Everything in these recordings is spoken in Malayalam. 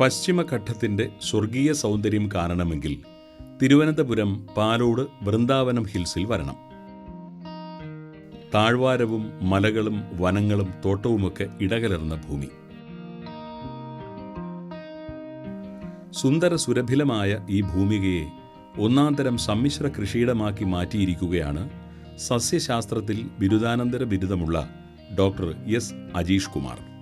പശ്ചിമഘട്ടത്തിന്റെ സ്വർഗീയ സൗന്ദര്യം കാണണമെങ്കിൽ തിരുവനന്തപുരം പാലോട് വൃന്ദാവനം ഹിൽസിൽ വരണം. താഴ്വാരവും മലകളും വനങ്ങളും തോട്ടവുമൊക്കെ ഇടകലർന്ന ഭൂമി. സുന്ദര സുരഭിലമായ ഈ ഭൂമികയെ ഒന്നാന്തരം സമ്മിശ്ര കൃഷിയിടമാക്കി മാറ്റിയിരിക്കുകയാണ് സസ്യശാസ്ത്രത്തിൽ ബിരുദാനന്തര ബിരുദമുള്ള ഡോക്ടർ എസ് അജീഷ് കുമാർ.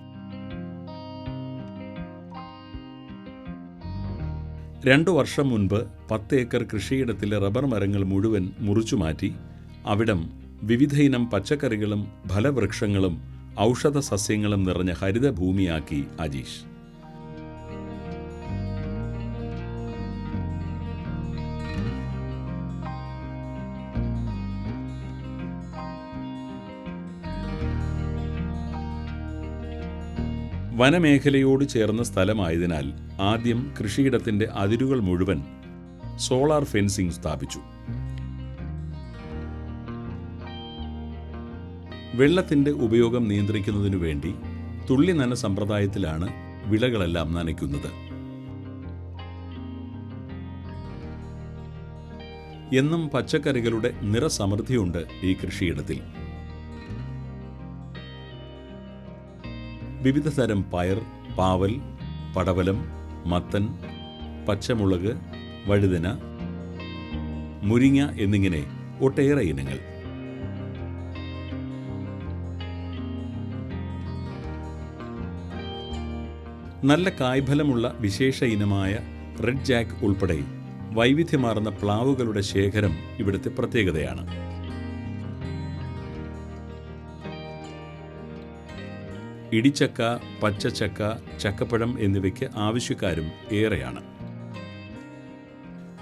രണ്ടു വർഷം മുൻപ് പത്ത് ഏക്കർ കൃഷിയിടത്തിലെ റബ്ബർ മരങ്ങൾ മുഴുവൻ മുറിച്ചു മാറ്റി അവിടം വിവിധയിനം പച്ചക്കറികളും ഫലവൃക്ഷങ്ങളും ഔഷധ സസ്യങ്ങളും നിറഞ്ഞ ഹരിതഭൂമിയാക്കി അജീഷ്. വനമേഖലയോട് ചേർന്ന സ്ഥലമായതിനാൽ ആദ്യം കൃഷിയിടത്തിന്റെ അതിരുകൾ മുഴുവൻ സോളാർ ഫെൻസിംഗ് സ്ഥാപിച്ചു. വെള്ളത്തിന്റെ ഉപയോഗം നിയന്ത്രിക്കുന്നതിനു വേണ്ടി തുള്ളി നന സമ്പ്രദായത്തിലാണ് വിളകളെല്ലാം നനയ്ക്കുന്നത്. എന്നും പച്ചക്കറികളുടെ നിറസമൃദ്ധിയുണ്ട് ഈ കൃഷിയിടത്തിൽ. വിവിധ തരം പയർ പാവൽ പടവലം മത്തൻ പച്ചമുളക് വഴുതന മുരിങ്ങ എന്നിങ്ങനെ ഒട്ടേറെ ഇനങ്ങൾ. നല്ല കായ്ഫലമുള്ള വിശേഷ ഇനമായ റെഡ് ജാക്ക് ഉൾപ്പെടെ വൈവിധ്യമാർന്ന പ്ലാവുകളുടെ ശേഖരം ഇവിടുത്തെ പ്രത്യേകതയാണ്. ഇടിച്ചക്ക പച്ചച്ചക്ക ചക്കപ്പഴം എന്നിവയ്ക്ക് ആവശ്യക്കാരും ഏറെയാണ്.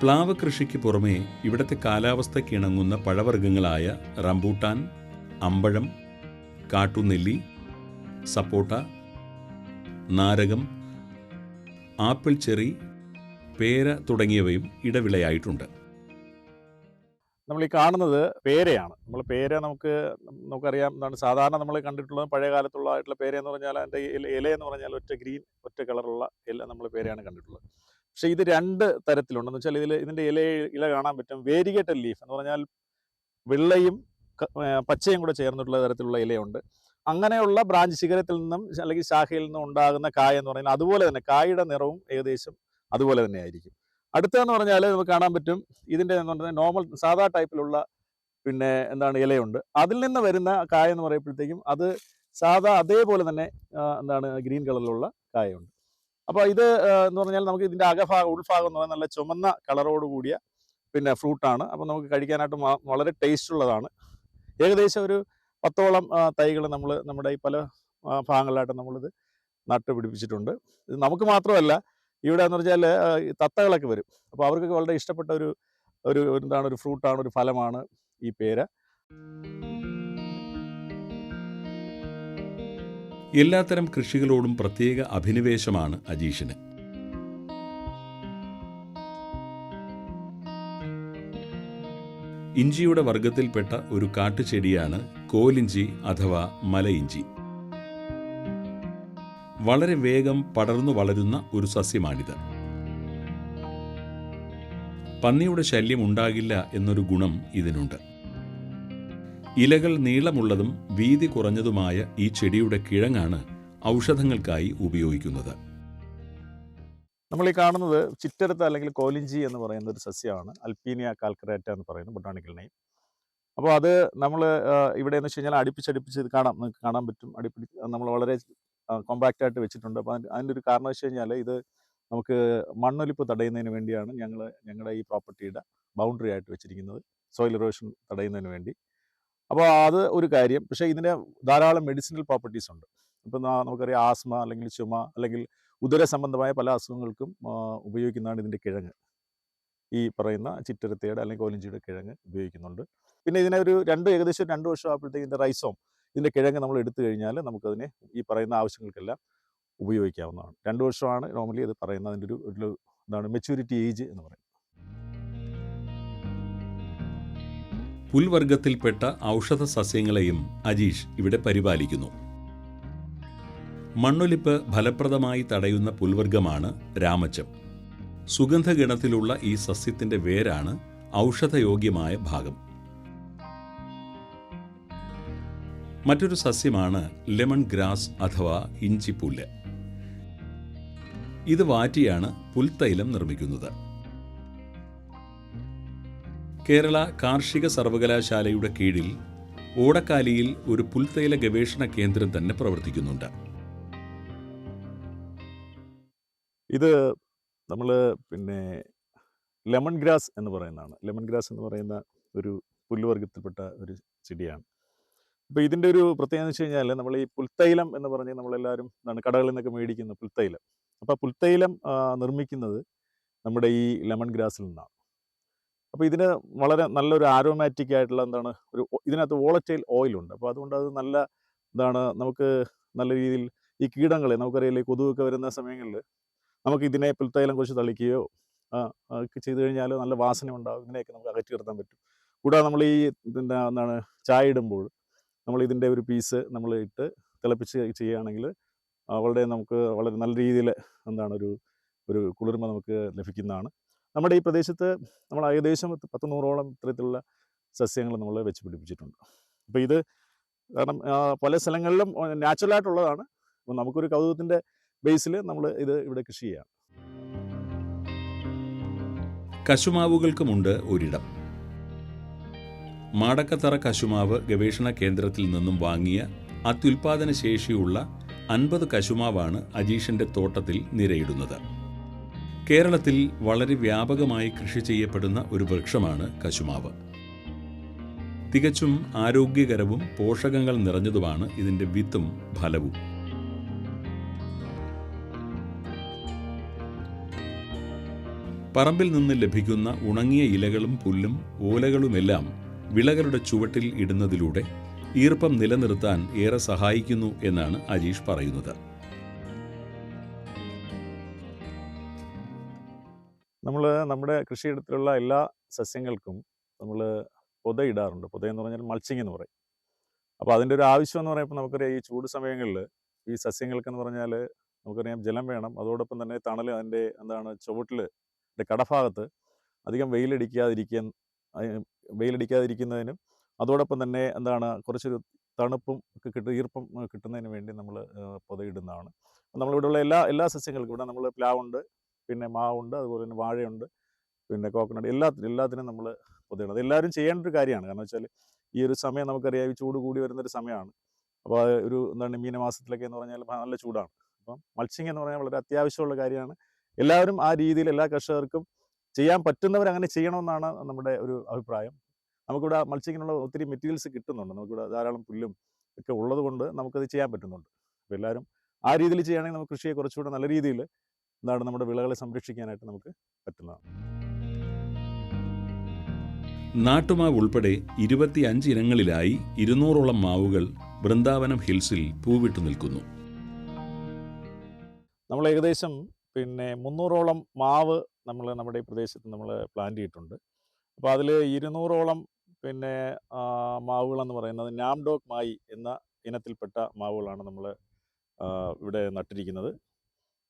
പ്ലാവ് കൃഷിക്ക് പുറമേ ഇവിടത്തെ കാലാവസ്ഥയ്ക്കിണങ്ങുന്ന പഴവർഗങ്ങളായ റംബൂട്ടാൻ അമ്പഴം കാട്ടുനെല്ലി സപ്പോട്ട നാരകം ആപ്പിൾ ചെറി പേര തുടങ്ങിയവയും ഇടവിളയായിട്ടുണ്ട്. നമ്മൾ ഈ കാണുന്നത് പേരയാണ്. നമ്മൾ പേര നമുക്ക് നമുക്കറിയാം. എന്താണ് സാധാരണ നമ്മൾ കണ്ടിട്ടുള്ളത് പഴയ കാലത്തുള്ള ആയിട്ടുള്ള പേര എന്ന് പറഞ്ഞാൽ അതിന്റെ ഇല ഇല എന്ന് പറഞ്ഞാൽ ഒറ്റ ഗ്രീൻ ഒറ്റ കളറുള്ള ഇല നമ്മൾ പേരയാണ് കണ്ടിട്ടുള്ളത്. പക്ഷേ ഇത് രണ്ട് തരത്തിലുണ്ടെന്ന് വെച്ചാൽ ഇതിൽ ഇതിന്റെ ഇല ഇല കാണാൻ പറ്റും. വേരിഗേറ്റഡ് ലീഫ് എന്ന് പറഞ്ഞാൽ വെള്ളയും പച്ചയും കൂടെ ചേർന്നിട്ടുള്ള തരത്തിലുള്ള ഇലയുണ്ട്. അങ്ങനെയുള്ള ബ്രാഞ്ച് ശിഖരത്തിൽ നിന്നും അല്ലെങ്കിൽ ശാഖയിൽ നിന്നും ഉണ്ടാകുന്ന കായ എന്ന് പറഞ്ഞാൽ അതുപോലെ തന്നെ കായയുടെ നിറവും ഏകദേശം അതുപോലെ തന്നെ ആയിരിക്കും. അടുത്തതെന്ന് പറഞ്ഞാൽ നമുക്ക് കാണാൻ പറ്റും ഇതിന്റെ എന്ന് പറഞ്ഞാൽ നോർമൽ സാധാ ടൈപ്പിലുള്ള പിന്നെ എന്താണ് ഇലയുണ്ട്. അതിൽ നിന്ന് വരുന്ന കായ എന്ന് പറയുമ്പോഴത്തേക്കും അത് സാധാ അതേപോലെ തന്നെ എന്താണ് ഗ്രീൻ കളറിലുള്ള കായുണ്ട് അപ്പോൾ ഇത് എന്ന് പറഞ്ഞാൽ നമുക്ക് ഇതിന്റെ അകഭാഗം ഉൾഭാഗം എന്ന് പറഞ്ഞാൽ നല്ല ചുമന്ന കളറോട് കൂടിയ പിന്നെ ഫ്രൂട്ടാണ്. അപ്പോൾ നമുക്ക് കഴിക്കാനായിട്ട് വളരെ ടേസ്റ്റ് ഉള്ളതാണ്. ഏകദേശം ഒരു പത്തോളം തൈകൾ നമ്മൾ നമ്മുടെ ഈ പല ഭാഗങ്ങളിലായിട്ട് നമ്മളിത് നട്ടുപിടിപ്പിച്ചിട്ടുണ്ട്. ഇത് നമുക്ക് മാത്രമല്ല ഇവിടെ എന്ന് പറഞ്ഞാൽ തത്തകളൊക്കെ വരും. അപ്പോൾ അവർക്കൊക്കെ വളരെ ഇഷ്ടപ്പെട്ട ഒരു ഒരു എന്താണ് ഒരു ഫ്രൂട്ടാണ് ഒരു ഫലമാണ് ഈ പേര. എല്ലാത്തരം കൃഷികളോടും പ്രത്യേക അഭിനിവേശമാണ് അജീഷിന്. ഇഞ്ചിയുടെ വർഗത്തിൽപ്പെട്ട ഒരു കാട്ടുചെടിയാണ് കോലിഞ്ചി അഥവാ മലയിഞ്ചി. വളരെ വേഗം പടർന്നു വളരുന്ന ഒരു സസ്യമാണിത്. പന്നിയുടെ ശല്യം ഉണ്ടാകില്ല എന്നൊരു ഗുണം ഇതിനുണ്ട്. ഇലകൾ നീളമുള്ളതും വീതി കുറഞ്ഞതുമായ ഈ ചെടിയുടെ കിഴങ്ങാണ് ഔഷധങ്ങൾക്കായി ഉപയോഗിക്കുന്നത്. നമ്മൾ ഈ കാണുന്നത് ചിറ്റെടുത്ത അല്ലെങ്കിൽ കോലിഞ്ചി എന്ന് പറയുന്ന ഒരു സസ്യമാണ്. അൽപ്പീനിയ കാൽക്കറേറ്റ എന്ന് പറയുന്ന ബൊട്ടാണിക്കൽ നെയിം അപ്പോൾ അത് നമ്മൾ ഇവിടെ എന്ന് വെച്ച് കഴിഞ്ഞാൽ അടുപ്പിച്ചടുപ്പിച്ച് ഇത് കാണാം. നിങ്ങൾക്ക് കാണാൻ പറ്റും. അടുപ്പിടി നമ്മൾ വളരെ കോമ്പാക്റ്റ് ആയിട്ട് വെച്ചിട്ടുണ്ട്. അപ്പോൾ അതിന്റെ ഒരു കാരണം വെച്ച് കഴിഞ്ഞാൽ ഇത് നമുക്ക് മണ്ണൊലിപ്പ് തടയുന്നതിന് വേണ്ടിയാണ് ഞങ്ങൾ ഞങ്ങളുടെ ഈ പ്രോപ്പർട്ടിയുടെ ബൗണ്ടറി ആയിട്ട് വെച്ചിരിക്കുന്നത്. സോയിൽ ഇറോഷൻ തടയുന്നതിന് വേണ്ടി. അപ്പോൾ അത് ഒരു കാര്യം. പക്ഷേ ഇതിന് ധാരാളം മെഡിസിനൽ പ്രോപ്പർട്ടീസ് ഉണ്ട്. ഇപ്പം നമുക്കറിയാം ആസ്മ അല്ലെങ്കിൽ ചുമ അല്ലെങ്കിൽ ഉദര സംബന്ധമായ പല അസുഖങ്ങൾക്കും ഉപയോഗിക്കുന്നതാണ് ഇതിന്റെ കിഴങ്ങ്. ഈ പറയുന്ന ചിറ്റരത്തയുടെ അല്ലെങ്കിൽ കോലിഞ്ചിയുടെ കിഴങ്ങ് ഉപയോഗിക്കുന്നുണ്ട്. പിന്നെ ഇതിനെ ഒരു രണ്ട് ഏകദേശം രണ്ട് വർഷം ആകുമ്പോഴത്തേക്ക് ഇതിന്റെ റൈസോം ഇതിന്റെ കിഴങ്ങ് നമ്മൾ എടുത്തു കഴിഞ്ഞാൽ നമുക്കതിനെ ഈ പറയുന്ന ആവശ്യങ്ങൾക്കെല്ലാം ഉപയോഗിക്കാവുന്നതാണ്. രണ്ട് വർഷമാണ് നോർമലി ഇത് പറയുന്ന അതിന്റെ ഒരു ഒരു എന്താണ് മെച്യൂരിറ്റി ഏജ് എന്ന് പറയുന്നത് പുൽവർഗത്തിൽപ്പെട്ട ഔഷധ സസ്യങ്ങളെയും അജീഷ് ഇവിടെ പരിപാലിക്കുന്നു. മണ്ണൊലിപ്പ് ഫലപ്രദമായി തടയുന്ന പുൽവർഗമാണ് രാമച്ചം. സുഗന്ധഗണത്തിലുള്ള ഈ സസ്യത്തിന്റെ വേരാണ് ഔഷധയോഗ്യമായ ഭാഗം. മറ്റൊരു സസ്യമാണ് ലെമൺ ഗ്രാസ് അഥവാ ഇഞ്ചിപ്പുല്ല് ഇത് വാറ്റിയാണ് പുൽത്തൈലം നിർമ്മിക്കുന്നത്. കേരള കാർഷിക സർവകലാശാലയുടെ കീഴിൽ ഓടക്കാലിയിൽ ഒരു പുൽത്തൈല ഗവേഷണ കേന്ദ്രം തന്നെ പ്രവർത്തിക്കുന്നുണ്ട്. ഇത് നമ്മൾ പിന്നെ ലെമൺ ഗ്രാസ് എന്ന് പറയുന്നതാണ്. ലെമൺ ഗ്രാസ് എന്ന് പറയുന്ന ഒരു പുല്ലുവർഗത്തിൽപ്പെട്ട ഒരു ചെടിയാണ്. അപ്പോൾ ഇതിന്റെ ഒരു പ്രത്യേകത എന്ന് വെച്ച് കഴിഞ്ഞാൽ നമ്മൾ ഈ പുൽത്തൈലം എന്ന് പറഞ്ഞ് നമ്മളെല്ലാവരും എന്താണ് കടകളിൽ നിന്നൊക്കെ മേടിക്കുന്ന പുൽത്തൈലം. അപ്പോൾ പുൽത്തൈലം നിർമ്മിക്കുന്നത് നമ്മുടെ ഈ ലെമൺ ഗ്രാസിൽ നിന്നാണ്. അപ്പോൾ ഇതിന് വളരെ നല്ലൊരു ആരോമാറ്റിക് ആയിട്ടുള്ള എന്താണ് ഒരു ഇതിനകത്ത് വോളറ്റൈൽ ഓയിലുണ്ട് അപ്പോൾ അതുകൊണ്ട് അത് നല്ല എന്താണ് നമുക്ക് നല്ല രീതിയിൽ ഈ കീടങ്ങളെ നമുക്കറിയില്ല ഈ കൊതുകൊക്കെ വരുന്ന സമയങ്ങളിൽ നമുക്ക് ഇതിനെ പുൽത്തൈലം കുറച്ച് തളിക്കുകയോ ഒക്കെ ചെയ്തു കഴിഞ്ഞാൽ നല്ല വാസന ഉണ്ടാകും ഇതിനെയൊക്കെ നമുക്ക് അകറ്റി നിർത്താൻ പറ്റും. കൂടാതെ നമ്മൾ ഈ പിന്നെ എന്താണ് ചായ ഇടുമ്പോൾ നമ്മൾ ഇതിന്റെ ഒരു പീസ് നമ്മൾ ഇട്ട് തിളപ്പിച്ച് ചെയ്യുകയാണെങ്കിൽ വളരെ നമുക്ക് വളരെ നല്ല രീതിയിൽ എന്താണ് ഒരു ഒരു കുളിർമ നമുക്ക് ലഭിക്കുന്നതാണ്. നമ്മുടെ ഈ പ്രദേശത്ത് നമ്മൾ ഏകദേശം പത്ത് നൂറോളം ഇത്തരത്തിലുള്ള സസ്യങ്ങൾ നമ്മൾ വെച്ച് പിടിപ്പിച്ചിട്ടുണ്ട്. അപ്പോൾ ഇത് കാരണം പല സ്ഥലങ്ങളിലും നാച്ചുറലായിട്ടുള്ളതാണ് അപ്പോൾ നമുക്കൊരു കൗതുകത്തിന്റെ ബേസിൽ നമ്മൾ ഇത് ഇവിടെ കൃഷി ചെയ്യാം കശുമാവുകൾക്കുമുണ്ട് ഒരിടം. മാടക്കത്തറ കശുമാവ് ഗവേഷണ കേന്ദ്രത്തിൽ നിന്നും വാങ്ങിയ അത്യുൽപാദന ശേഷിയുള്ള അൻപത് കശുമാവാണ് അജീഷിന്റെ തോട്ടത്തിൽ നിരയിടുന്നത്. കേരളത്തിൽ വളരെ വ്യാപകമായി കൃഷി ചെയ്യപ്പെടുന്ന ഒരു വൃക്ഷമാണ് കശുമാവ്. തികച്ചും ആരോഗ്യകരവും പോഷകങ്ങൾ നിറഞ്ഞതുമാണ് ഇതിന്റെ വിത്തും ഫലവും. പറമ്പിൽ നിന്ന് ലഭിക്കുന്ന ഉണങ്ങിയ ഇലകളും പുല്ലും ഓലകളുമെല്ലാം വിളകളുടെ ചുവട്ടിൽ ഇടുന്നതിലൂടെ ഈർപ്പം നിലനിർത്താൻ ഏറെ സഹായിക്കുന്നു എന്നാണ് അജീഷ് പറയുന്നത്. നമ്മൾ നമ്മുടെ കൃഷിയിടത്തിലുള്ള എല്ലാ സസ്യങ്ങൾക്കും നമ്മൾ പൊത ഇടാറുണ്ട്. പൊത എന്ന് പറഞ്ഞാൽ മൾച്ചിങ് എന്ന് പറയും. അപ്പോൾ അതിന്റെ ഒരു ആവശ്യം എന്ന് പറയുമ്പോൾ നമുക്കറിയാം ഈ ചൂട് സമയങ്ങളിൽ ഈ സസ്യങ്ങൾക്കെന്ന് പറഞ്ഞാൽ നമുക്കറിയാം ജലം വേണം. അതോടൊപ്പം തന്നെ തണൽ അതിന്റെ എന്താണ് ചുവട്ടിൽ കടഭാഗത്ത് അധികം വെയിലടിക്കാതിരിക്കാൻ വെയിലടിക്കാതിരിക്കുന്നതിനും അതോടൊപ്പം തന്നെ എന്താണ് കുറച്ചൊരു തണുപ്പും ഒക്കെ കിട്ടും ഈർപ്പം കിട്ടുന്നതിന് വേണ്ടി നമ്മൾ പൊതയിടുന്നതാണ്. നമ്മളിവിടെയുള്ള എല്ലാ എല്ലാ സസ്യങ്ങൾക്കും ഇവിടെ നമ്മൾ പ്ലാവുണ്ട് പിന്നെ മാവുണ്ട് അതുപോലെ തന്നെ വാഴയുണ്ട് പിന്നെ കോക്കനട്ട് എല്ലാത്തിനും എല്ലാത്തിനും നമ്മൾ അത് എല്ലാവരും ചെയ്യേണ്ട ഒരു കാര്യമാണ്. കാരണം വെച്ചാൽ ഈ ഒരു സമയം നമുക്കറിയാം ഈ ചൂട് കൂടി വരുന്നൊരു സമയമാണ്. അപ്പോൾ ഒരു എന്താണ് മീനമാസത്തിലൊക്കെ എന്ന് പറഞ്ഞാൽ നല്ല ചൂടാണ്. അപ്പം മത്സ്യം എന്ന് പറഞ്ഞാൽ വളരെ അത്യാവശ്യമുള്ള കാര്യമാണ്. എല്ലാവരും ആ രീതിയിൽ എല്ലാ കർഷകർക്കും ചെയ്യാൻ പറ്റുന്നവർ അങ്ങനെ ചെയ്യണമെന്നാണ് നമ്മുടെ ഒരു അഭിപ്രായം. നമുക്കിവിടെ മത്സ്യങ്ങനുള്ള ഒത്തിരി മെറ്റീരിയൽസ് കിട്ടുന്നുണ്ട്. നമുക്കിവിടെ ധാരാളം പുല്ലും ഒക്കെ ഉള്ളതുകൊണ്ട് നമുക്കത് ചെയ്യാൻ പറ്റുന്നുണ്ട്. അപ്പോൾ എല്ലാവരും ആ രീതിയിൽ ചെയ്യുകയാണെങ്കിൽ നമുക്ക് കൃഷിയെ കുറച്ചുകൂടെ നല്ല രീതിയിൽ എന്താണ് നമ്മുടെ വിളകളെ സംരക്ഷിക്കാനായിട്ട് നമുക്ക് പറ്റുന്നതാണ്. നാട്ടുമാവ് ഉൾപ്പെടെ ഇരുപത്തിയഞ്ച് ഇനങ്ങളിലായി ഇരുന്നൂറോളം മാവുകൾ വൃന്ദാവനം ഹിൽസിൽ പൂവിട്ടു നിൽക്കുന്നു. നമ്മൾ ഏകദേശം പിന്നെ മുന്നൂറോളം മാവ് നമ്മൾ നമ്മുടെ ഈ പ്രദേശത്ത് നമ്മൾ പ്ലാന്റ് ചെയ്തിട്ടുണ്ട്. അപ്പോൾ അതിൽ ഇരുന്നൂറോളം പിന്നെ മാവുകളെന്ന് പറയുന്നത് നാംഡോക് മായി എന്ന ഇനത്തിൽപ്പെട്ട മാവുകളാണ് നമ്മൾ ഇവിടെ നട്ടിരിക്കുന്നത്.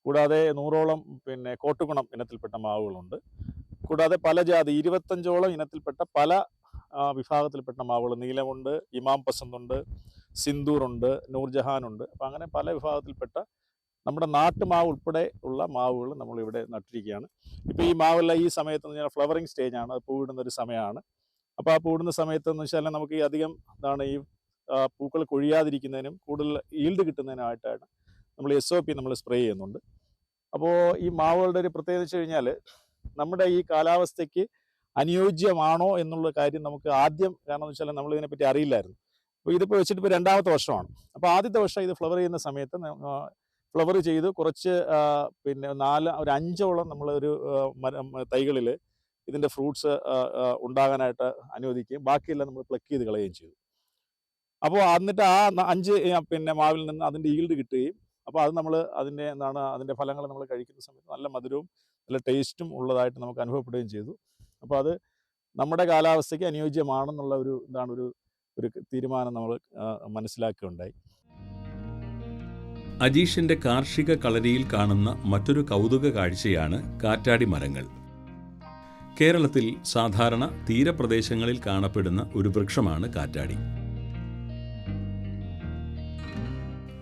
കൂടാതെ നൂറോളം പിന്നെ കോട്ടുകുണം ഇനത്തിൽപ്പെട്ട മാവുകളുണ്ട്. കൂടാതെ പല ജാതി ഇരുപത്തഞ്ചോളം ഇനത്തിൽപ്പെട്ട പല വിഭാഗത്തിൽപ്പെട്ട മാവുകൾ നീലമുണ്ട് ഇമാം പസന്തുണ്ട് സിന്ദൂറുണ്ട് നൂർജഹാനുണ്ട്. അപ്പം അങ്ങനെ പല വിഭാഗത്തിൽപ്പെട്ട നമ്മുടെ നാട്ടുമാവ് ഉൾപ്പെടെ ഉള്ള മാവുകൾ നമ്മളിവിടെ നട്ടിരിക്കുകയാണ്. ഇപ്പോൾ ഈ മാവെല്ലാം ഈ സമയത്ത് എന്ന് പറഞ്ഞാൽ ഫ്ലവറിങ് സ്റ്റേജ് ആണ്. പൂവിടുന്ന ഒരു സമയമാണ്. അപ്പോൾ ആ പൂവിടുന്ന സമയത്ത് എന്ന് വെച്ചാൽ നമുക്ക് ഈ അധികം എന്താണ് ഈ പൂക്കൾ കൊഴിയാതിരിക്കുന്നതിനും കൂടുതൽ ഈൽഡ് കിട്ടുന്നതിനായിട്ടാണ് നമ്മൾ എസ് ഒ പി നമ്മൾ സ്പ്രേ ചെയ്യുന്നുണ്ട്. അപ്പോൾ ഈ മാവുകളുടെ ഒരു പ്രത്യേകത വെച്ച് കഴിഞ്ഞാൽ നമ്മുടെ ഈ കാലാവസ്ഥയ്ക്ക് അനുയോജ്യമാണോ എന്നുള്ള കാര്യം നമുക്ക് ആദ്യം കാരണം എന്ന് വെച്ചാൽ നമ്മൾ ഇതിനെപ്പറ്റി അറിയില്ലായിരുന്നു. അപ്പോൾ ഇതിപ്പോൾ വെച്ചിട്ട് ഇപ്പോൾ രണ്ടാമത്തെ വർഷമാണ്. അപ്പോൾ ആദ്യത്തെ വർഷം ഇത് ഫ്ലവർ ചെയ്യുന്ന സമയത്ത് ഫ്ലവർ ചെയ്ത് കുറച്ച് പിന്നെ നാല് ഒരു അഞ്ചോളം നമ്മൾ ഒരു തൈകളിൽ ഇതിന്റെ ഫ്രൂട്ട്സ് ഉണ്ടാകാനായിട്ട് അനുവദിക്കുകയും ബാക്കിയെല്ലാം നമ്മൾ പ്ലക്ക് ചെയ്ത് കളയുകയും ചെയ്തു. അപ്പോൾ എന്നിട്ട് ആ അഞ്ച് പിന്നെ മാവിൽ നിന്ന് അതിന്റെ ഈൽഡ് കിട്ടുകയും അപ്പോൾ അത് നമ്മൾ അതിന്റെ എന്താണ് അതിന്റെ ഫലങ്ങൾ നമ്മൾ കഴിക്കുന്ന സമയത്ത് നല്ല മധുരവും നല്ല ടേസ്റ്റും ഉള്ളതായിട്ട് നമുക്ക് അനുഭവപ്പെടുകയും ചെയ്തു. അപ്പോൾ അത് നമ്മുടെ കാലാവസ്ഥയ്ക്ക് അനുയോജ്യമാണെന്നുള്ള ഒരു എന്താണ് ഒരു ഒരു തീരുമാനം നമ്മൾ മനസ്സിലാക്കുകയുണ്ടായി. അജീഷിന്റെ കാർഷിക കളരിയിൽ കാണുന്ന മറ്റൊരു കൗതുക കാഴ്ചയാണ് കാറ്റാടി മരങ്ങൾ. കേരളത്തിൽ സാധാരണ തീരപ്രദേശങ്ങളിൽ കാണപ്പെടുന്ന ഒരു വൃക്ഷമാണ് കാറ്റാടി.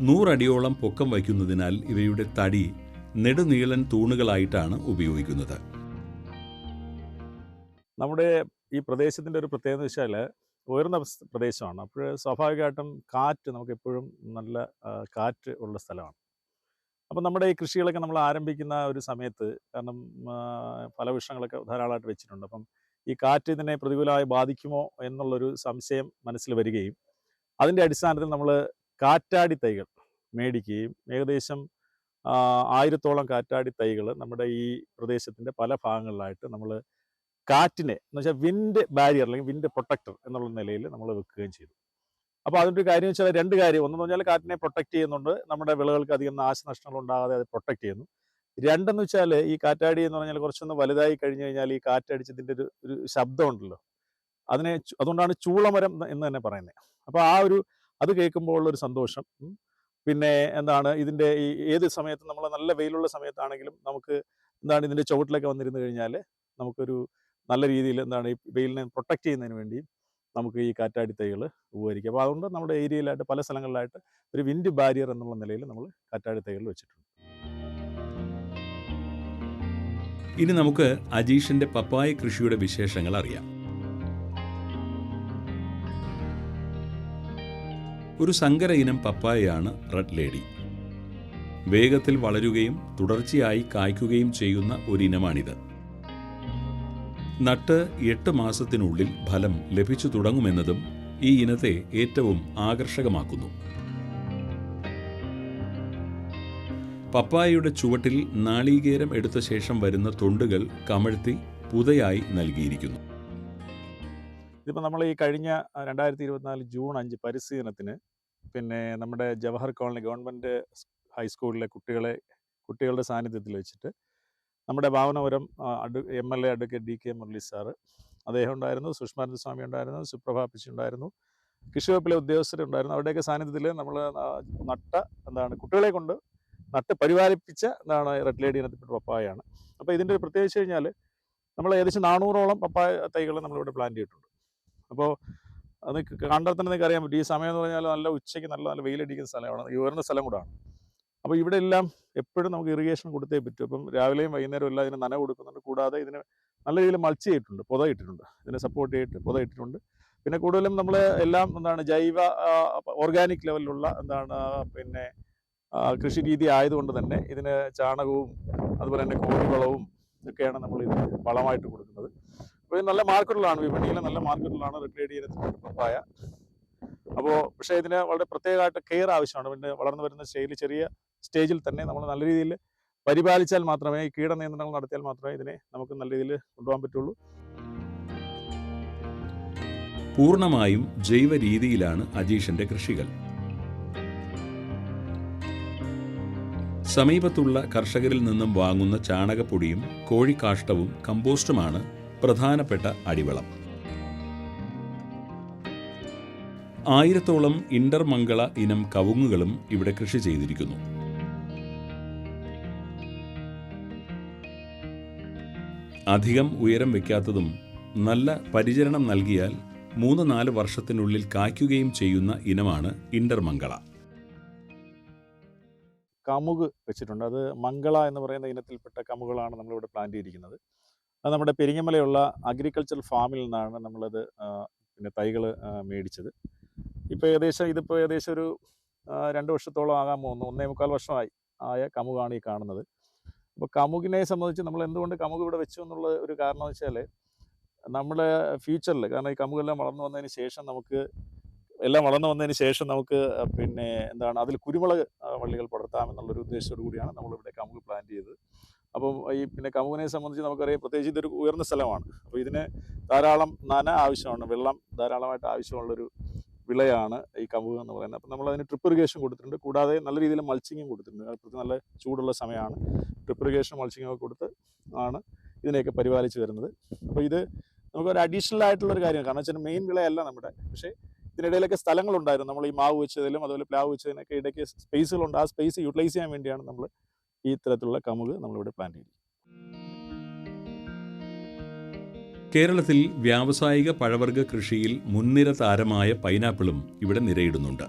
നൂറടിയോളം പൊക്കം വയ്ക്കുന്നതിനാൽ ഇവയുടെ തടി നെടുനീളൻ തൂണുകളായിട്ടാണ് ഉപയോഗിക്കുന്നത്. നമ്മുടെ ഈ പ്രദേശത്തിന്റെ ഒരു പ്രത്യേകത വെച്ചാൽ ഉയർന്ന പ്രദേശമാണ്. അപ്പോൾ സ്വാഭാവികമായിട്ടും കാറ്റ് നമുക്ക് എപ്പോഴും നല്ല കാറ്റ് ഉള്ള സ്ഥലമാണ്. അപ്പം നമ്മുടെ ഈ കൃഷികളൊക്കെ നമ്മൾ ആരംഭിക്കുന്ന ഒരു സമയത്ത് കാരണം ഫലവൃക്ഷങ്ങളൊക്കെ ധാരാളമായിട്ട് വെച്ചിട്ടുണ്ട്. അപ്പം ഈ കാറ്റ് ഇതിനെ പ്രതികൂലമായി ബാധിക്കുമോ എന്നുള്ളൊരു സംശയം മനസ്സിൽ വരികയും അതിന്റെ അടിസ്ഥാനത്തിൽ നമ്മൾ കാറ്റാടി തൈകൾ മേടിക്കുകയും ഏകദേശം ആയിരത്തോളം കാറ്റാടി തൈകൾ നമ്മുടെ ഈ പ്രദേശത്തിന്റെ പല ഭാഗങ്ങളിലായിട്ട് നമ്മൾ കാറ്റിനെ എന്ന് വെച്ചാൽ വിൻഡ് ബാരിയർ അല്ലെങ്കിൽ വിൻഡ് പ്രൊട്ടക്ടർ എന്നുള്ള നിലയിൽ നമ്മൾ വെക്കുകയും ചെയ്തു. അപ്പോൾ അതിന്റെ ഒരു കാര്യം വെച്ചാൽ രണ്ട് കാര്യം. ഒന്നെന്ന് പറഞ്ഞാൽ കാറ്റിനെ പ്രൊട്ടക്ട് ചെയ്യുന്നുണ്ട്. നമ്മുടെ വിളകൾക്ക് അധികം നാശനഷ്ടങ്ങൾ ഉണ്ടാകാതെ അത് പ്രൊട്ടക്ട് ചെയ്യുന്നു. രണ്ടെന്ന് വെച്ചാൽ ഈ കാറ്റാടി എന്ന് പറഞ്ഞാൽ കുറച്ചൊന്ന് വലുതായി കഴിഞ്ഞു കഴിഞ്ഞാൽ ഈ കാറ്റടിച്ചതിന്റെ ഒരു ഒരു ശബ്ദമുണ്ടല്ലോ അതിനെ അതുകൊണ്ടാണ് ചൂളമരം എന്ന് തന്നെ പറയുന്നത്. അപ്പോൾ ആ ഒരു അത് കേൾക്കുമ്പോൾ ഉള്ളൊരു സന്തോഷം. പിന്നെ എന്താണ് ഇതിന്റെ ഈ ഏത് സമയത്തും നമ്മൾ നല്ല വെയിലുള്ള സമയത്താണെങ്കിലും നമുക്ക് എന്താണ് ഇതിന്റെ ചുവട്ടിലൊക്കെ വന്നിരുന്നു കഴിഞ്ഞാൽ നമുക്കൊരു നല്ല രീതിയിൽ എന്താണ് ഈ വെയിലിനെ പ്രൊട്ടക്റ്റ് ചെയ്യുന്നതിന് വേണ്ടി നമുക്ക് ഈ കാറ്റാടി തൈകൾ ഉപകരിക്കും. അപ്പോൾ അതുകൊണ്ട് നമ്മുടെ ഏരിയയിലായിട്ട് പല സ്ഥലങ്ങളിലായിട്ട് ഒരു വിൻഡ് ബാരിയർ എന്നുള്ള നിലയിൽ നമ്മൾ കാറ്റാടി തൈകൾ വെച്ചിട്ടുണ്ട്. ഇനി നമുക്ക് അജീഷിന്റെ പപ്പായ കൃഷിയുടെ വിശേഷങ്ങൾ അറിയാം. ഒരു സങ്കര ഇനം പപ്പായയാണ് റെഡ് ലേഡി. വേഗത്തിൽ വളരുകയും തുടർച്ചയായി കായ്ക്കുകയും ചെയ്യുന്ന ഒരിനമാണിത്. നട്ട് എട്ട് മാസത്തിനുള്ളിൽ ഫലം ലഭിച്ചു തുടങ്ങുമെന്നതും ഈ ഇനത്തെ ഏറ്റവും ആകർഷകമാക്കുന്നു. പപ്പായയുടെ ചുവട്ടിൽ നാളികേരം എടുത്ത ശേഷം വരുന്ന തൊണ്ടുകൾ കമഴ്ത്തി പുതയായി നൽകിയിരിക്കുന്നു. ഇതിപ്പോൾ നമ്മൾ ഈ കഴിഞ്ഞ രണ്ടായിരത്തി ഇരുപത്തിനാല് ജൂൺ അഞ്ച് പരിസ്ഥിതി ദിനത്തിന് പിന്നെ നമ്മുടെ ജവഹർ കോളനി ഗവൺമെന്റ് ഹൈസ്കൂളിലെ കുട്ടികളെ കുട്ടികളുടെ സാന്നിധ്യത്തിൽ വെച്ചിട്ട് നമ്മുടെ Bhavanapuram M L A advocate D K Murali sir അദ്ദേഹം ഉണ്ടായിരുന്നു സുഷ്മാനന്ദ സ്വാമി ഉണ്ടായിരുന്നു സുപ്രഭ പിച്ചി ഉണ്ടായിരുന്നു കൃഷിവകുപ്പിലെ ഉദ്യോഗസ്ഥരുണ്ടായിരുന്നു അവരുടെയൊക്കെ സാന്നിധ്യത്തിൽ നമ്മൾ നട്ട എന്താണ് കുട്ടികളെ കൊണ്ട് നട്ട് പരിപാലിപ്പിച്ച എന്താണ് റെഡ് ലേഡി ഇനത്തിൽപ്പെട്ട പപ്പായാണ് അപ്പോൾ ഇതിന്റെ പ്രത്യേകിച്ച് കഴിഞ്ഞാൽ നമ്മൾ ഏകദേശം നാനൂറോളം പപ്പായ തൈകൾ നമ്മളിവിടെ പ്ലാൻ ചെയ്തിട്ടുണ്ട്. അപ്പോൾ അത് കണ്ടാൽ തന്നെ നിങ്ങൾക്ക് അറിയാൻ പറ്റും ഈ സമയം എന്ന് പറഞ്ഞാൽ നല്ല ഉച്ചയ്ക്ക് നല്ല നല്ല വെയിലടിക്കുന്ന സ്ഥലമാണ്. ഈ ഉയർന്ന സ്ഥലം കൂടാണ്. അപ്പോൾ ഇവിടെ എല്ലാം എപ്പോഴും നമുക്ക് ഇറിഗേഷൻ കൊടുത്തേ പറ്റും. അപ്പം രാവിലെയും വൈകുന്നേരവും എല്ലാം ഇതിന് നന കൊടുക്കുന്നുണ്ട്. കൂടാതെ ഇതിന് നല്ല രീതിയിൽ മൾച്ച് ചെയ്തിട്ടുണ്ട്. പുത ഇട്ടിട്ടുണ്ട്. ഇതിനെ സപ്പോർട്ട് ചെയ്തിട്ട് പുത ഇട്ടിട്ടുണ്ട്. പിന്നെ കൂടുതലും നമ്മൾ എല്ലാം എന്താണ് ജൈവ ഓർഗാനിക് ലെവലിലുള്ള എന്താണ് പിന്നെ കൃഷി രീതി ആയതുകൊണ്ട് തന്നെ ഇതിന് ചാണകവും അതുപോലെ തന്നെ കോഴിവളവും ഒക്കെയാണ് നമ്മൾ ഇതിന് വളമായിട്ട് കൊടുക്കുന്നത്. അപ്പോൾ ഇത് നല്ല മാർക്കറ്റിലാണ് വിപണിയിൽ നല്ല മാർക്കറ്റിലാണ് റിട്ടേഡ് ചെയ്യുന്നത് പപ്പായ അപ്പോൾ പക്ഷേ ഇതിന് വളരെ പ്രത്യേകമായിട്ട് കെയർ ആവശ്യമാണ്. പിന്നെ വളർന്നു വരുന്ന ശൈലി ചെറിയ സ്റ്റേജിൽ തന്നെ നമ്മൾ നല്ല രീതിയിൽ പരിപാലിച്ചാൽ മാത്രമേ ഈ കീടനിയന്ത്രണങ്ങൾ നടത്തിയാൽ മാത്രമേ ഇതിനെ നമുക്ക് നല്ല രീതിയിൽ കൊണ്ടുപോകാൻ പറ്റുള്ളൂ. പൂർണമായും ജൈവ രീതിയിലാണ് അജീഷിന്റെ കൃഷികൾ. സമീപത്തുള്ള കർഷകരിൽ നിന്നും വാങ്ങുന്ന ചാണകപ്പൊടിയും കോഴിക്കാഷ്ടവും കമ്പോസ്റ്റുമാണ് പ്രധാനപ്പെട്ട അടിവളം. ആയിരത്തോളം ഇന്റർമംഗള ഇനം കവുങ്ങുകളും ഇവിടെ കൃഷി ചെയ്തിരിക്കുന്നു. അധികം ഉയരം വയ്ക്കാത്തതും നല്ല പരിചരണം നൽകിയാൽ മൂന്ന് നാല് വർഷത്തിനുള്ളിൽ കായ്ക്കുകയും ചെയ്യുന്ന ഇനമാണ് ഇന്റർമംഗള കമുക് വെച്ചിട്ടുണ്ട്. അത് മംഗള എന്ന് പറയുന്ന ഇനത്തിൽപ്പെട്ട കമുകളാണ് നമ്മളിവിടെ പ്ലാൻ ചെയ്തിരിക്കുന്നത്. അത് നമ്മുടെ പെരിങ്ങമലയുള്ള അഗ്രികൾച്ചറൽ ഫാമിൽ നിന്നാണ് നമ്മളത് പിന്നെ തൈകൾ മേടിച്ചത്. ഇപ്പോൾ ഏകദേശം ഇതിപ്പോൾ ഏകദേശം ഒരു രണ്ട് വർഷത്തോളം ആകാൻ പോകുന്നു. ഒന്നേ മുക്കാൽ വർഷമായി ആയ കമുകാണ് ഈ കാണുന്നത്. അപ്പോൾ കമുകിനെ സംബന്ധിച്ച് നമ്മൾ എന്തുകൊണ്ട് കമുക് ഇവിടെ വെച്ചു എന്നുള്ള ഒരു കാരണം വെച്ചാൽ നമ്മുടെ ഫ്യൂച്ചറിൽ കാരണം ഈ കമുകെല്ലാം വളർന്നു വന്നതിന് ശേഷം നമുക്ക് എല്ലാം വളർന്നു വന്നതിന് ശേഷം നമുക്ക് പിന്നെ എന്താണ് അതിൽ കുരുമുളക് വള്ളികൾ പടർത്താം എന്നുള്ളൊരു ഉദ്ദേശത്തോടു കൂടിയാണ് നമ്മളിവിടെ കമുക് പ്ലാൻ ചെയ്തത്. അപ്പം ഈ പിന്നെ കമുകിനെ സംബന്ധിച്ച് നമുക്കറിയാം പ്രത്യേകിച്ച് ഇതൊരു ഉയർന്ന സ്ഥലമാണ്. അപ്പോൾ ഇതിന് ധാരാളം നന ആവശ്യമാണ് വെള്ളം ധാരാളമായിട്ട് ആവശ്യമുള്ളൊരു വിളയാണ് ഈ കവുക എന്ന് പറയുന്നത്. അപ്പം നമ്മൾ അതിന് ട്രിപ്പ് ഇറിഗേഷൻ കൊടുത്തിട്ടുണ്ട്. കൂടാതെ നല്ല രീതിയിൽ മൾച്ചിങ്ങും കൊടുത്തിട്ടുണ്ട്. അത് നല്ല ചൂടുള്ള സമയമാണ്. ട്രിപ്പ് ഇറിഗേഷൻ മൾച്ചിങ്ങും ഒക്കെ കൊടുത്ത് ആണ് ഇതിനെയൊക്കെ പരിപാലിച്ച് വരുന്നത്. അപ്പോൾ ഇത് നമുക്കൊരു അഡീഷണൽ ആയിട്ടുള്ള ഒരു കാര്യമാണ്. കാരണം വെച്ചാൽ മെയിൻ വിളയല്ല നമ്മുടെ. പക്ഷേ ഇതിനിടയിലൊക്കെ സ്ഥലങ്ങളുണ്ടായിരുന്നു. നമ്മൾ ഈ മാവ് വെച്ചതിലും അതുപോലെ പ്ലാവ് വെച്ചതിനൊക്കെ ഇടയ്ക്ക് സ്പേസുകളുണ്ട് ആ സ്പേസ് യൂട്ടിലൈസ് ചെയ്യാൻ വേണ്ടിയാണ് നമ്മൾ ഈ ഇത്തരത്തിലുള്ള കമുക് നമ്മളിവിടെ പ്ലാൻ ചെയ്തത് കേരളത്തിൽ വ്യാവസായിക പഴവർഗ കൃഷിയിൽ മുൻനിര താരമായ പൈനാപ്പിളും ഇവിടെ നിരയിടുന്നുണ്ട്.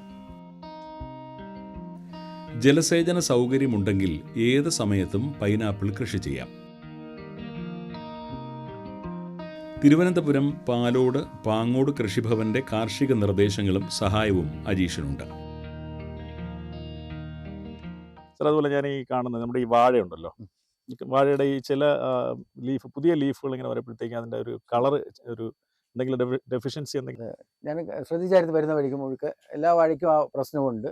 ജലസേചന സൗകര്യമുണ്ടെങ്കിൽ ഏത് സമയത്തും പൈനാപ്പിൾ കൃഷി ചെയ്യാം. തിരുവനന്തപുരം പാലോട് പാങ്ങോട് കൃഷിഭവന്റെ കാർഷിക നിർദ്ദേശങ്ങളും സഹായവും അജീഷിനുണ്ട്. അതുപോലെ ഞാൻ ഈ കാണുന്നത് നമ്മുടെ ഈ വാഴയുണ്ടല്ലോ. വാഴയുടെ ഈ ചില ലീഫ് പുതിയ ലീഫുകൾ ഇങ്ങനെ വരുമ്പോഴത്തേക്കും അതിന്റെ ഒരു കളർ ഒരു എന്തെങ്കിലും ഡെഫിഷ്യൻസി എന്തെങ്കിലും ഞാൻ ശ്രദ്ധിച്ചായിരുന്നു വരുന്ന വഴിക്ക് മുഴുക്ക്. എല്ലാ വാഴയ്ക്കും ആ പ്രശ്നമുണ്ട്.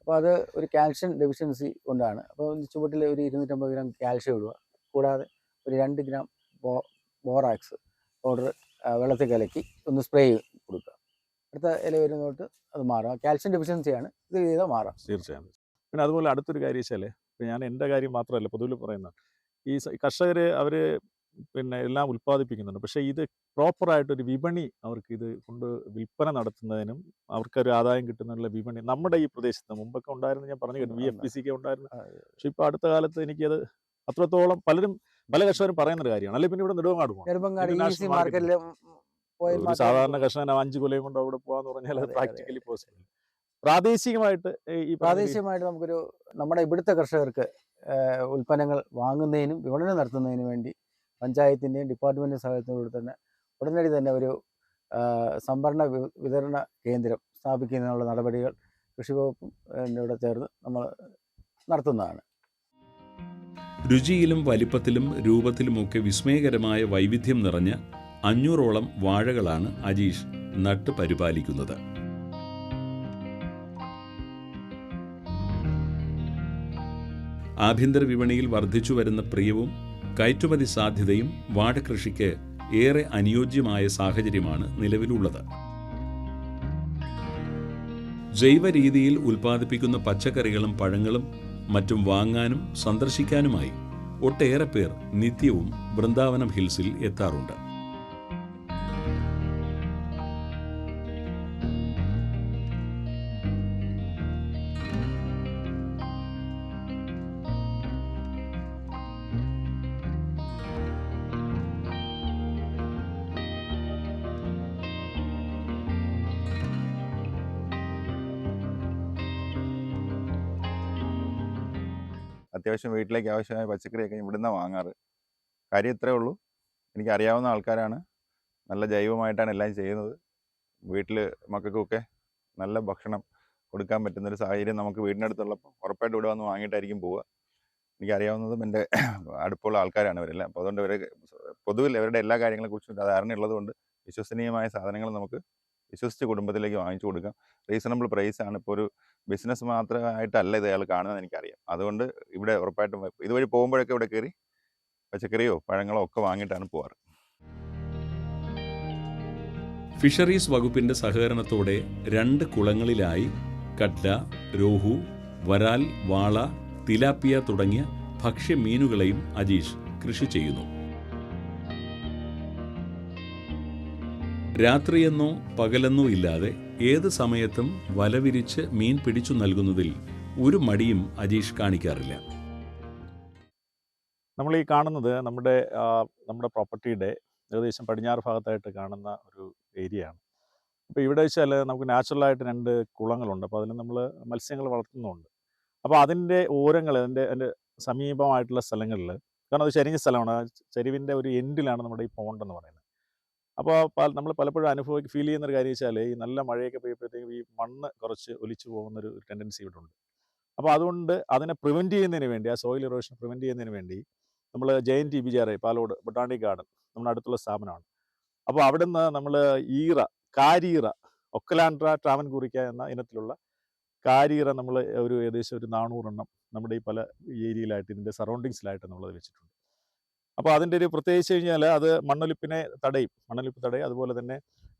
അപ്പോൾ അത് ഒരു കാൽഷ്യം ഡെഫിഷ്യൻസി കൊണ്ടാണ്. അപ്പോൾ ചുവട്ടിൽ ഒരു ഇരുന്നൂറ്റമ്പത് ഗ്രാം കാൽഷ്യം ഇടുക. കൂടാതെ ഒരു രണ്ട് ഗ്രാം ബോ ബോറാക്സ് പൗഡർ വെള്ളത്തിൽ കലക്കി ഒന്ന് സ്പ്രേ കൊടുക്കുക. അടുത്ത ഇല വരുന്നോട്ട് അത് മാറാം. കാൽഷ്യം ഡെഫിഷ്യൻസിയാണ്. ഇത് ചെയ്താൽ മാറാം. തീർച്ചയായും. പിന്നെ അതുപോലെ അടുത്തൊരു കാര്യം വെച്ചാൽ ഇപ്പം ഞാൻ എന്റെ കാര്യം മാത്രമല്ല പൊതുവിൽ പറയുന്ന ഈ കർഷകർ അവർ പിന്നെ എല്ലാം ഉൽപ്പാദിപ്പിക്കുന്നുണ്ട്. പക്ഷേ ഇത് പ്രോപ്പറായിട്ടൊരു വിപണി അവർക്ക് ഇത് കൊണ്ട് വിൽപ്പന നടത്തുന്നതിനും അവർക്കൊരു ആദായം കിട്ടുന്നതിനുള്ള വിപണി നമ്മുടെ ഈ പ്രദേശത്ത് മുമ്പൊക്കെ ഉണ്ടായിരുന്നു ഞാൻ പറഞ്ഞു കേട്ടു വി എഫ് പി സിക്ക് ഉണ്ടായിരുന്നു. പക്ഷെ ഇപ്പോൾ അടുത്ത കാലത്ത് എനിക്കത് അത്രത്തോളം പലരും പല കർഷകരും പറയുന്ന ഒരു കാര്യമാണ്. അല്ലെങ്കിൽ പിന്നെ ഇവിടെ നെടുവങ്ങാട് പോകണം ഒരു സാധാരണ കർഷകൻ അഞ്ച് കൊല്ലം കൊണ്ട് അവിടെ പോകാന്ന് പറഞ്ഞാൽ അത് പ്രാക്ടിക്കലി പോസിബിൾ. പ്രാദേശികമായിട്ട് ഈ പ്രാദേശികമായിട്ട് നമുക്കൊരു നമ്മുടെ ഇവിടുത്തെ കർഷകർക്ക് ഉൽപ്പന്നങ്ങൾ വാങ്ങുന്നതിനും വിപണനം നടത്തുന്നതിനും വേണ്ടി പഞ്ചായത്തിന്റെയും ഡിപ്പാർട്ട്മെന്റ് സഹായത്തോടുകൂടി തന്നെ ഉടനടി തന്നെ ഒരു സംഭരണ വിതരണ കേന്ദ്രം സ്ഥാപിക്കുന്നതിനുള്ള നടപടികൾ കൃഷി വകുപ്പും ചേർന്ന് നമ്മൾ നടത്തുന്നതാണ്. രുചിയിലും വലിപ്പത്തിലും രൂപത്തിലുമൊക്കെ വിസ്മയകരമായ വൈവിധ്യം നിറഞ്ഞ അഞ്ഞൂറോളം വാഴകളാണ് അജീഷ് നട്ട് പരിപാലിക്കുന്നത്. ആഭ്യന്തര വിപണിയിൽ വർദ്ധിച്ചു വരുന്ന പ്രിയവും കയറ്റുമതി സാധ്യതയും വാഴകൃഷിക്ക് ഏറെ അനുയോജ്യമായ സാഹചര്യമാണ് നിലവിലുള്ളത്. ജൈവ രീതിയിൽ ഉൽപ്പാദിപ്പിക്കുന്ന പച്ചക്കറികളും പഴങ്ങളും മറ്റും വാങ്ങാനും സന്ദർശിക്കാനുമായി ഒട്ടേറെ പേർ നിത്യവും വൃന്ദാവനം ഹിൽസിൽ എത്താറുണ്ട്. അത്യാവശ്യം വീട്ടിലേക്ക് ആവശ്യമായ പച്ചക്കറിയൊക്കെ ഇവിടുന്ന് വാങ്ങാറ്. കാര്യം ഇത്രേ ഉള്ളൂ. എനിക്കറിയാവുന്ന ആൾക്കാരാണ്. നല്ല ജൈവമായിട്ടാണ് എല്ലാം ചെയ്യുന്നത്. വീട്ടിൽ മക്കൾക്കൊക്കെ നല്ല ഭക്ഷണം കൊടുക്കാൻ പറ്റുന്നൊരു സാഹചര്യം നമുക്ക് വീടിനടുത്തുള്ളപ്പോൾ ഉറപ്പായിട്ട് ഇവിടെ വന്ന് വാങ്ങിയിട്ടായിരിക്കും പോവുക. എനിക്കറിയാവുന്നതും എന്റെ അടുപ്പുള്ള ആൾക്കാരാണ് ഇവരെല്ലാം. അപ്പോൾ അതുകൊണ്ട് ഇവരെ പൊതുവിൽ ഇവരുടെ എല്ലാ കാര്യങ്ങളെക്കുറിച്ചും ധാരണ ഉള്ളതുകൊണ്ട് വിശ്വസനീയമായ സാധനങ്ങൾ നമുക്ക് വിശ്വസിച്ച് കുടുംബത്തിലേക്ക് വാങ്ങിച്ചു കൊടുക്കാം. റീസണബിൾ പ്രൈസാണ്. ഇപ്പോൾ ഒരു ബിസിനസ് മാത്രമായിട്ടല്ല ഇത് അയാൾ കാണുന്നത് എനിക്കറിയാം. അതുകൊണ്ട് ഇവിടെ ഉറപ്പായിട്ടും ഇതുവഴി പോകുമ്പോഴൊക്കെ ഇവിടെ കയറി പച്ചക്കറിയോ പഴങ്ങളോ ഒക്കെ വാങ്ങിയിട്ടാണ് പോവാറ്. ഫിഷറീസ് വകുപ്പിന്റെ സഹകരണത്തോടെ രണ്ട് കുളങ്ങളിലായി കട്ല രോഹു വരാൽ വാള തിലാപ്പിയ തുടങ്ങിയ ഭക്ഷ്യമീനുകളെയും അജീഷ് കൃഷി ചെയ്യുന്നു. രാത്രിയെന്നോ പകലെന്നോ ഇല്ലാതെ ഏത് സമയത്തും വലവിരിച്ച് മീൻ പിടിച്ചു നൽകുന്നതിൽ ഒരു മടിയും അജീഷ് കാണിക്കാറില്ല. നമ്മൾ ഈ കാണുന്നത് നമ്മുടെ നമ്മുടെ പ്രോപ്പർട്ടിയുടെ ഏകദേശം പടിഞ്ഞാറ് ഭാഗത്തായിട്ട് കാണുന്ന ഒരു ഏരിയ ആണ്. അപ്പോൾ ഇവിടെ വെച്ചാൽ നമുക്ക് നാച്ചുറലായിട്ട് രണ്ട് കുളങ്ങളുണ്ട്. അപ്പോൾ അതിൽ നമ്മൾ മത്സ്യങ്ങൾ വളർത്തുന്നുണ്ട്. അപ്പോൾ അതിന്റെ ഓരങ്ങൾ അതിന്റെ അതിന്റെ സമീപമായിട്ടുള്ള സ്ഥലങ്ങളിൽ കാരണം അത് ചരിഞ്ഞ സ്ഥലമാണ്. ചരിവിന്റെ ഒരു എൻഡിലാണ് നമ്മുടെ ഈ പോണ്ട് എന്ന് പറയുന്നത്. അപ്പോൾ നമ്മൾ പലപ്പോഴും അനുഭവ ഫീൽ ചെയ്യുന്ന ഒരു കാര്യം വെച്ചാൽ ഈ നല്ല മഴയൊക്കെ പെയ്യുമ്പോഴത്തേക്കും ഈ മണ്ണ് കുറച്ച് ഒലിച്ചു പോകുന്നൊരു ടെൻഡൻസി ഇവിടെ ഉണ്ട് അപ്പോൾ അതുകൊണ്ട് അതിനെ പ്രിവെന്റ് ചെയ്യുന്നതിന് വേണ്ടി ആ സോയിൽ ഇറോഷൻ പ്രിവെന്റ് ചെയ്യുന്നതിന് വേണ്ടി നമ്മൾ J N T B J Palode botany garden നമ്മുടെ അടുത്തുള്ള സ്ഥാപനമാണ്. അപ്പോൾ അവിടെ നിന്ന് നമ്മൾ ഈറ കാരീറ ഒക്കലാൻഡ്ര ട്രാവൻകൂറിക്ക എന്ന ഇനത്തിലുള്ള കാരീറ നമ്മൾ ഒരു ഏകദേശം ഒരു നാനൂറെണ്ണം നമ്മുടെ ഈ പല ഏരിയയിലായിട്ട് ഇതിന്റെ സറൗണ്ടിങ്സിലായിട്ട് നമ്മളത് വെച്ചിട്ടുണ്ട്. അപ്പോൾ അതിന്റെ ഒരു പ്രത്യേകിച്ച് കഴിഞ്ഞാൽ അത് മണ്ണൊലിപ്പിനെ തടയും മണ്ണൊലിപ്പ് തടയും. അതുപോലെ തന്നെ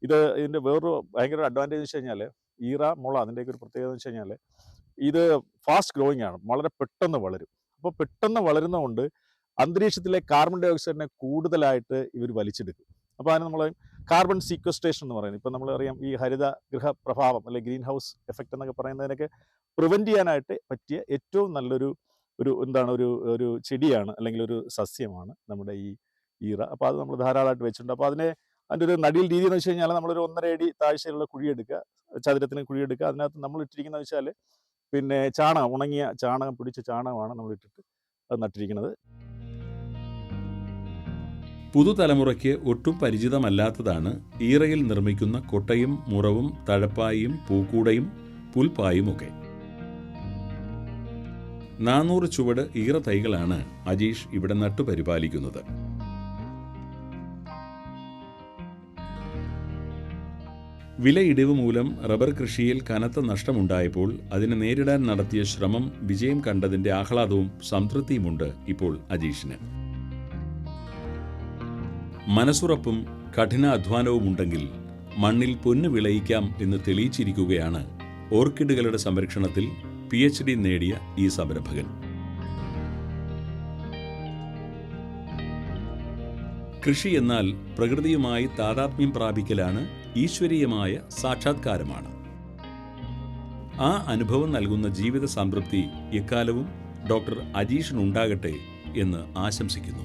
ഇത് ഇതിന്റെ വേറൊരു ഭയങ്കര അഡ്വാന്റേജ് വെച്ച് കഴിഞ്ഞാൽ ഈറ മുള അതിന്റെയൊക്കെ ഒരു പ്രത്യേകത എന്ന് വെച്ച് കഴിഞ്ഞാൽ ഇത് ഫാസ്റ്റ് ഗ്രോയിങ് ആണ്. വളരെ പെട്ടെന്ന് വളരും. അപ്പോൾ പെട്ടെന്ന് വളരുന്നതുകൊണ്ട് അന്തരീക്ഷത്തിലെ കാർബൺ ഡൈ ഓക്സൈഡിനെ കൂടുതലായിട്ട് ഇവർ വലിച്ചെടുക്കും. അപ്പോൾ അതിന് നമ്മൾ കാർബൺ സീക്വസ്ട്രേഷൻ എന്ന് പറയുന്നത്. ഇപ്പം നമ്മൾ അറിയാം ഈ ഹരിത ഗൃഹ പ്രഭാവം അല്ലെങ്കിൽ ഗ്രീൻ ഹൗസ് എഫക്റ്റ് എന്നൊക്കെ പറയുന്നതിനൊക്കെ പ്രിവെന്റ് ചെയ്യാനായിട്ട് പറ്റിയ ഏറ്റവും നല്ലൊരു ഒരു എന്താണ് ഒരു ഒരു ചെടിയാണ് അല്ലെങ്കിൽ ഒരു സസ്യമാണ് നമ്മുടെ ഈ ഈറ. അപ്പോൾ അത് നമ്മൾ ധാരാളമായിട്ട് വെച്ചിട്ടുണ്ട്. അപ്പോൾ അതിനെ അതിന്റെ ഒരു നടിയിൽ രീതി എന്ന് വെച്ച് കഴിഞ്ഞാൽ നമ്മളൊരു ഒന്നര അടി താഴ്ചയിലുള്ള കുഴിയെടുക്കുക ചതുരത്തിന് കുഴിയെടുക്കുക അതിനകത്ത് നമ്മൾ ഇട്ടിരിക്കുന്നത് വെച്ചാൽ പിന്നെ ചാണകം ഉണങ്ങിയ ചാണകം പിടിച്ച ചാണകമാണ് നമ്മൾ ഇട്ടിട്ട് അത് നട്ടിരിക്കുന്നത്. പുതുതലമുറയ്ക്ക് ഒട്ടും പരിചിതമല്ലാത്തതാണ് ഈറയിൽ നിർമ്മിക്കുന്ന കൊട്ടയും മുറവും തഴപ്പായും പൂക്കൂടയും പുൽപ്പായുമൊക്കെ. നാനൂറ് ചുവട് ഈറ തൈകളാണ് അജീഷ് ഇവിടെ നട്ടു പരിപാലിക്കുന്നത്. വിലയിടിവ് മൂലം റബ്ബർ കൃഷിയിൽ കനത്ത നഷ്ടമുണ്ടായപ്പോൾ അതിനെ നേരിടാൻ നടത്തിയ ശ്രമം വിജയം കണ്ടതിന്റെ ആഹ്ലാദവും സംതൃപ്തിയുമുണ്ട് ഇപ്പോൾ അജീഷിന്. മനസ്സുറപ്പും കഠിനാധ്വാനവും ഉണ്ടെങ്കിൽ മണ്ണിൽ പൊന്ന് വിളയിക്കാം എന്ന് തെളിയിച്ചിരിക്കുകയാണ് ഓർക്കിഡുകളുടെ സംരക്ഷണത്തിൽ പി എച്ച് ഡി നേടിയ ഈ സംരംഭകൻ. കൃഷി എന്നാൽ പ്രകൃതിയുമായി താതാത്മ്യം പ്രാപിക്കലാണ് ഈശ്വരീയമായ സാക്ഷാത്കാരമാണ്. ആ അനുഭവം നൽകുന്ന ജീവിത സംതൃപ്തി എക്കാലവും ഡോക്ടർ അജീഷിനുണ്ടാകട്ടെ എന്ന് ആശംസിക്കുന്നു.